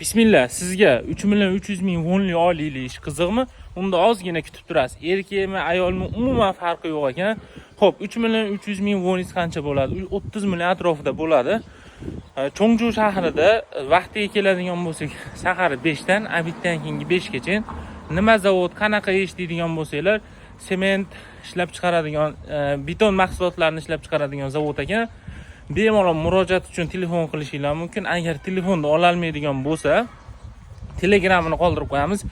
bismillah sizga 3 million 300 ming wonli oylikli ish qiziqmi? Unda ozgina kutib turasiz. Erkakmi ayolmi umuman farqi yo'q ekan. Ho'p 3 million 300 ming woningiz qancha bo'ladi? 30 million atrofida bo'ladi. Cho'ngju shahrida vaqtiga keladigan bo'lsak sahar 5 dan abiddan keyingi 5 gacha nima zavod qanaqa ish deydigan bo'lsanglar sement ishlab chiqaradigan e, beton mahsulotlarini ishlab chiqaradigan zavod ekan. Bemalol murojaat uchun telefon qilishinglar mumkin. Agar telefonni ololmaydigan bo'lsa telegramini qoldirib qo'yamiz.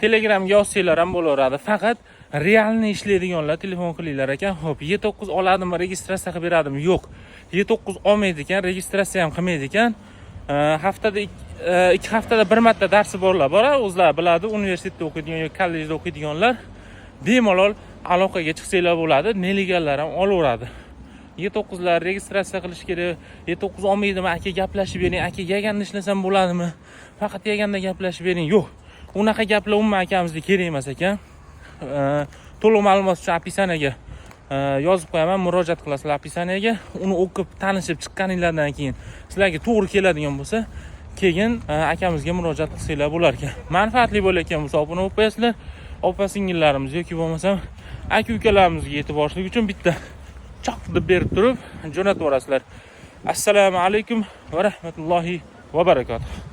Telegramga yozsanglar ham bo'laveradi. Faqat realni ishlaydiganlar telefon qilinglar ekan. Ho'p e to'qqiz oladimi? Registratsiya qilib beradimi? Yo'q. E to'qqiz olmaydi ekan registratsiya ham qilmaydi ekan haftada e, ikki haftada bir marta darsi borlar. Bora o'zlari biladi universitetda o'qiydigan yoki kollejda o'qiydiganlar bemalol aloqaga chiqsanglar bo'ladi. Neliganlar ham olaveradi. E to'qqizlar registratsiya qilish kerak. E to'qqiz olmaydimi? Aka gaplashib bering. Aka yaganda ishlasam bo'ladimi? Faqat yaganda gaplashib bering. Yo'q unaqa gaplar umuman akamizga kerak emas ekan to'liq ma'lumot uchun описаниеga yozib qo'yaman murojaat qilasizlar описаниеga uni o'qib tanishib chiqqaninglardan keyin sizlarga to'g'ri keladigan bo'lsa keyin akamizga murojaat qilsanglar bo'lar ekan manfaatli bo'layotgan bo'lsa obuna bo'lib qo'yasizlar. Opa singillarimiz yoki bo'lmasam aka ukalarimizga yetib borishlik uchun bitta choq deb berib turib jo'natib yuborasizlar assalomu alaykum va rahmatullohi va barakatuh